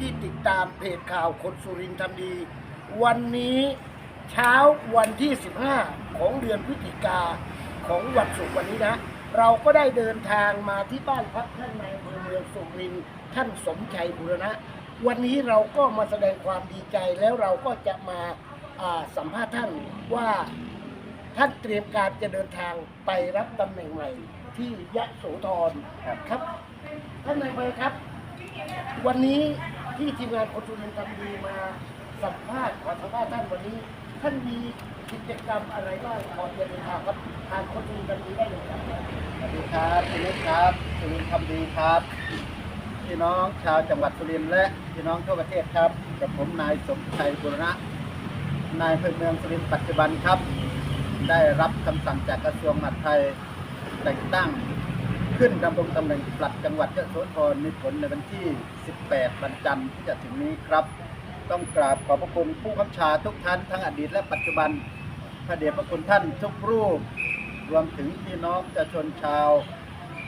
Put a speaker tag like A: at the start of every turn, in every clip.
A: ที่ติดตามเพจข่าวคนสุรินทร์ทำดี วันนี้เช้าวันที่ 15 ของเดือนพฤศจิกาของวันศุกร์วันนี้นะ เราก็ได้เดินทางมาที่บ้านพักท่านในายอำเภอเมืองสุรินทร์ท่านสมชัยบุรณะ วันนี้เราก็มาแสดงความดีใจแล้วเราก็จะมาอ่าสัมภาษณ์ท่านว่าท่านเตรียมการจะเดินทางไปรับตำแหน่งใหม่ ที่ยะโสธรครับท่านนายอำเภอครับ วันนี้ ที่ทีมงานคนสุรินทำดีมาสัมภาษณ์ขอสัมภาษณ์ท่านวันนี้ ท่านมีกิจกรรมอะไรบ้างก่อนจะเดินทางครับทางคนสุรินทำดีได้เลยครับ
B: สวัสดีครับคุณนิดครับสุรินทร์ทำดีครับพี่น้องชาวจังหวัดสุรินทร์และพี่น้องทั่วประเทศครับกับผมนายสมชัยบุรณะนายอำเภอเมืองสุรินทร์ปัจจุบันครับ ได้รับคำสั่งจากกระทรวงมหาดไทยแต่งตั้ง ขึ้นดำรงตำแหน่งปลัดจังหวัดยะโสธรมีผลในวันที่ 18 วันจันทร์ที่จะถึงนี้ครับ ต้องกราบขอบพระคุณผู้บัญชาทุกท่านทั้งอดีตและปัจจุบันพระเดชพระคุณท่านทุกรูป รวมถึงพี่น้องประชาชนชาว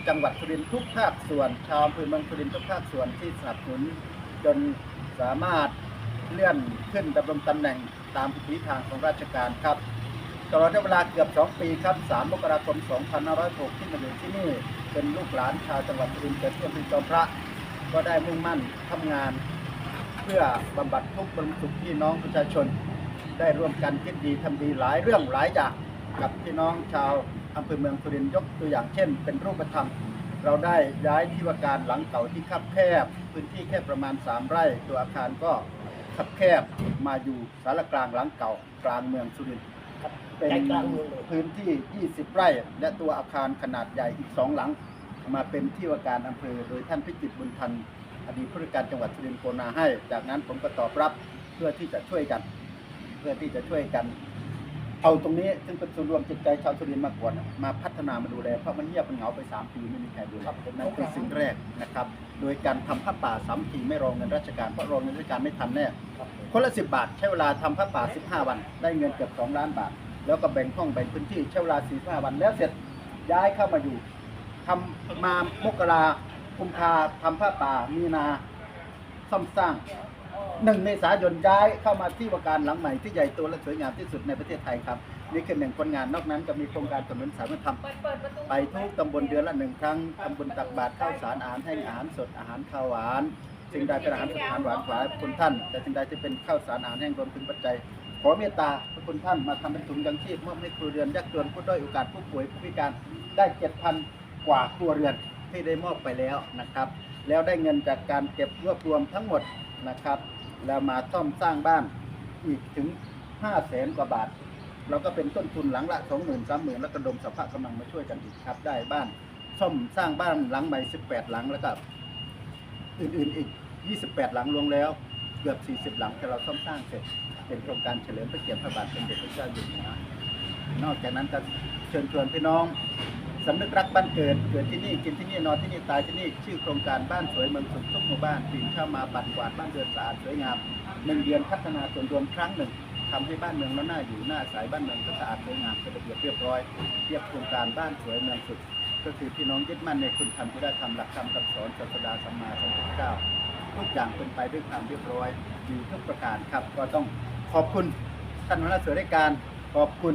B: จังหวัดสุรินทร์ทุกภาคส่วน ชาวอำเภอเมืองสุรินทร์ทุกภาคส่วนที่สนับสนุนจนสามารถเลื่อนขึ้นดำรงตำแหน่งตามพิธีทางของราชการครับตลอดเวลาเกือบ 2 ปีครับ 3 มกราคม 2506 ที่มาอยู่ที่นี่ เป็นลูกหลานชาวจังหวัดสุรินทร์เกิดที่อำเภอจอมพระ ก็ได้มุ่งมั่นทำงาน เพื่อบำบัดทุกข์บรรสุขพี่น้องประชาชน ได้ร่วมกันคิดดีทำดีหลายเรื่องหลายอย่างกับพี่น้องชาวอำเภอเมืองสุรินทร์ยกตัวอย่างเช่น เป็นรูปธรรม เราได้ย้ายที่ว่าการหลังเก่าที่คับแคบ พื้นที่แค่ประมาณ 3 ไร่ ตัวอาคารก็คับแคบมาอยู่สารกลางหลังเก่ากลางเมืองสุรินทร์
A: ครับ
B: เป็น
A: ใจกลางเมืองเลย
B: พื้นที่ 20 ไร่ และตัวอาคารขนาดใหญ่อีกสองหลัง มาเป็นที่ว่าการอำเภอ โดยท่านพิจิตรบุญทันอดีตผู้ราการจังหวัดสุรินทร์โกนาให้ จากนั้นผมก็ตอบรับเพื่อที่จะช่วยกัน เพื่อที่จะช่วยกัน เอาตรงนี้ซึ่งเป็นส่วนรวมจิตใจชาวสุรินทร์มาก่อนน่ะมาพัฒนามาดูแลเพราะมันเงียบมันเหงาไป 3 ปีไม่มีใครดูแลนั่นคือสิ่งแรกนะครับ โดยการทำผ้าป่าสามทีไม่รองเงินราชการเพราะรองเงินราชการไม่ทันแน่
A: ครับ
B: คนละ10บาทใช้เวลาทำผ้าป่า 15 วัน ได้เงินเกือบ2ล้านบาท แล้วก็แบ่งห้องแบ่งพื้นที่ใช้เวลา45วันแล้วเสร็จย้ายเข้ามาอยู่ทำมามกราคุมภาทำผ้าป่ามีนาซ่อมสร้าง หนึ่งเมษายนย้ายเข้ามาที่วาการหลังใหม่ที่ใหญ่โตและสวยงามที่สุดในประเทศไทยครับ นี่คือหนึ่งผลงานนอกนั้นก็มีโครงการถนนสายธรรมไปทุกตำบลเดือนละหนึ่งครั้งตำบลตักบาตรข้าวสารอาหารแห้งอาหารสดอาหารข้าวหวานสิ่งใดเป็นอาหารสดอาหารหวานขวายพระคุณท่าน แต่สิ่งใดที่เป็นข้าวสารอาหารแห้งรวมถึงปัจจัยขอเมตตาพระคุณท่านมาทำเป็นถุงยังชีพมอบให้ครัวเรือนยากจนผู้ด้อยโอกาสผู้ป่วยผู้พิการได้เจ็ดพันกว่าครัวเรือนที่ได้มอบไปแล้วนะครับ แล้วได้เงินจากการเก็บรวบรวมทั้งหมด นะครับ แล้วมาซ่อมสร้างบ้านอีกถึง5 0 0แสนกว่าบาท เราก็เป็นต้นทุนหลังละสองหมื่นสามหมื่นแล้วก็ดมสภาพกำลังมาช่วยกันอีกครับ ได้บ้านซ่อมสร้างบ้านหลังใหม่สิบแปดหลังแล้วก็อื่นๆอีกยี่สิบแปดหลังรวมแล้ว เกือบสี่สิบหลังที่เราซ่อมสร้างเสร็จ เป็นโครงการเฉลิมพระเกียรติพระบาทสมเด็จพระเจ้าอยู่หัวนอกจากนั้นก็เชิญชวนพี่น้อง สำนึกรักบ้านเกิด เกิดที่นี่กินที่นี่นอนที่นี่ตายที่นี่ชื่อโครงการบ้านสวยเมืองสุขทุกหมู่บ้านตื่นเข้ามาปัดกวาดบ้านเรือนสะอาดสวยงามหนึ่งเดือนพัฒนาส่วนรวมครั้งหนึ่งทำให้บ้านเมืองเราหน้าอยู่หน้าใสบ้านเมืองก็สะอาดสวยงามเป็นระเบียบเรียบร้อยเรียกโครงการบ้านสวยเมืองสุดก็คือพี่น้องยึดมั่นในคุณธรรมที่ได้ทำหลักธรรมคำสอนศาสดาสัมมาสัมพุทธเจ้าทุกอย่างเป็นไปด้วยความเรียบร้อยมีทุกประการครับ ก็ต้องขอบคุณท่านหัวหน้าส่วนราชการ ขอบคุณ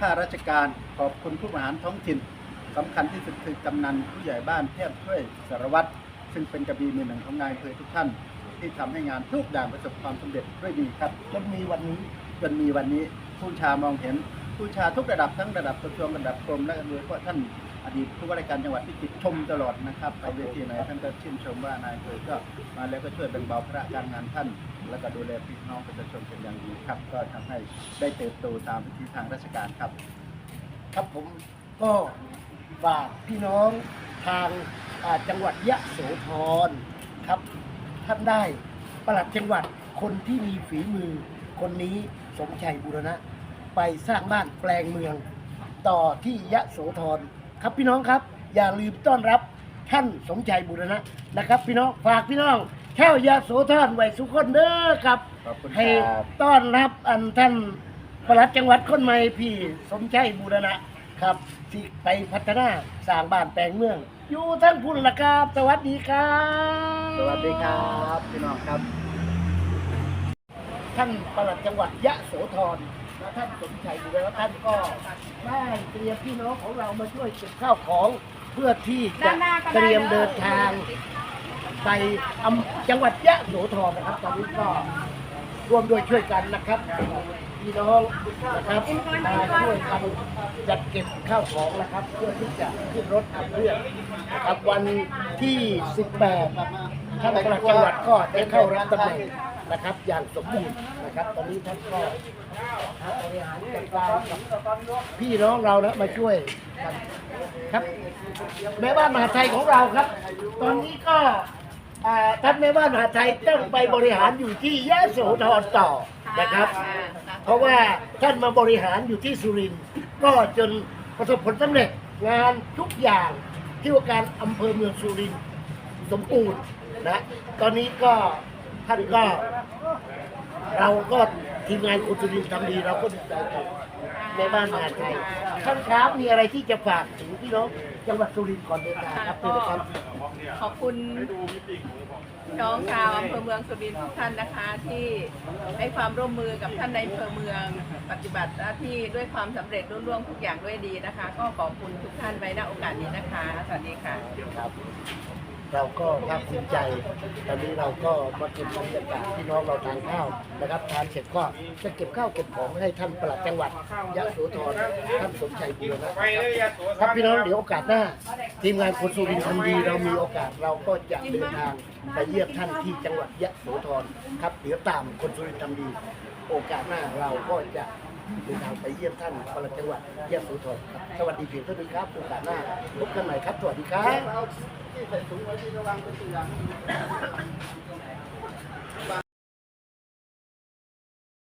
B: ข้าราชการ ขอบคุณผู้บริหารท้องถิ่น สำคัญที่สุดคือกำนันผู้ใหญ่บ้านแทบช่วยสารวัตรซึ่งเป็นกระบี่มือหนึ่งของนายอำเภอทุกท่าน ที่ทำให้งานทุกอย่างประสบความสำเร็จด้วยดีครับ
A: จนมีวันนี้
B: จนมีวันนี้ผู้ชามองเห็น ผู้ชาทุกระดับทั้งระดับกระทรวงระดับกรมและโดยเฉพาะท่านอดีตผู้ว่าราชการจังหวัดพิจิตรชมตลอดนะครับไปเวทีไหนท่านก็ชื่นชมว่านายอำเภอก็มาแล้วก็ช่วยแบ่งเบาภาระการงานท่าน แล้วก็ดูแลพี่น้องประชาชนเป็นอย่างดีครับ ก็ทำให้ได้เติบโตตามวิธีทางราชการครับ
A: ครับผมก็ ฝากพี่น้องทางอ่าจังหวัดยะโสธรครับ ท่านได้ปลัดจังหวัดคนที่มีฝีมือ คนนี้สมชัยบุรณะ ไปสร้างบ้านแปลงเมือง ต่อที่ยะโสธรครับพี่น้องครับ อย่าลืมต้อนรับท่านสมชัยบุรณะนะครับ พี่น้องฝากพี่น้องแค่วยะโสธรไว้สุขคนเด้อครับ
B: ขอบคุณ
A: ให้
B: ครับ
A: ต้อนรับอันท่านปลัดจังหวัดคนใหม่พี่สมชัยบูรณะ ครับที่ไปพัฒนาสร้างบ้านแปลงเมือง อยู่ท่านพุ่นละครับ สวัสดีครับ
B: สวัสดีครับพี่น้องครับ
A: ท่านปลัดจังหวัดยะโสธรและท่านสมชัยอยู่แล้วท่านก็ได้เตรียมพี่น้องของเรามาช่วยเก็บข้าวของเพื่อที่จะเตรียมเดินทางไปอำจังหวัดยะโสธรนะครับตอนนี้ก็ ร่วมด้วยช่วยกันนะครับพี่น้องนะครับมาช่วยกันจัดเก็บข้าวของนะครับ เพื่อที่จะขึ้นรถขับเรือนะครับวันที่ 18ท่านปลัดจังหวัดก็ได้เข้ารับตำแหน่งนะครับ อย่างสมบูรณ์นะครับ ตอนนี้ท่านก็บริหารจัดการกับพี่น้องเรานะมาช่วยกันครับแม่บ้านมหาไทยของเราครับ ตอนนี้ก็ อ่าท่านแม่บ้านมหาไทยต้องไปบริหารอยู่ที่ยะโสธรต่อนะครับ เพราะว่าท่านมาบริหารอยู่ที่สุรินทร์ก็จนประสบผลสำเร็จงานทุกอย่างที่ว่าการอำเภอเมืองสุรินทร์สมบูรณ์นะตอนนี้ก็ท่านก็ เราก็ทีมงานคุณสุรินทร์ทำดีเราก็ดีใจกับ แม่บ้านมหาไทยท่านครับมีอะไรที่จะฝากถึงพี่น้องจังหวัดสุรินทร์ก่อนเดินทางครับเป็นครับ
C: ขอบคุณน้องชาวอำเภอเมืองสุรินทร์ทุกท่านนะคะ ที่ให้ความร่วมมือกับท่านในอำเภอเมืองปฏิบัติหน้าที่ด้วยความสำเร็จรุ่ร่วงทุกอย่างด้วยดีนะคะ ก็ขอบคุณทุกท่านไว้ณโอกาสนี้นะคะสวัสดีค่ะ
A: เราก็ภาคภูมิใจ ตอนนี้เราก็มาเก็บบรรยากาศพี่น้องเราทานข้าวนะครับทานเสร็จก็จะเก็บข้าวเก็บของให้ท่านปลัดจังหวัดยะโสธรท่านสมชัยบุรณะครับพี่น้องเดี๋ยวโอกาสหน้า ทีมงานคนสุรินทร์ทำดีเรามีโอกาสเราก็จะเดินทางไปเยี่ยมท่านที่จังหวัดยะโสธรครับเดี๋ยวตามคนสุรินทร์ทำดี โอกาสหน้าเราก็จะ เดินทางไปเยี่ยมท่านปลัดจังหวัดเยี่ยมสธรครับสวัสดีเพียงเท่านี้ครับโอกาสหน้าพบกันใหม่ครับสวัสดีครับ
B: ที่ใส่ถุงไว้ที่ระวังเป็นตัวอย่าง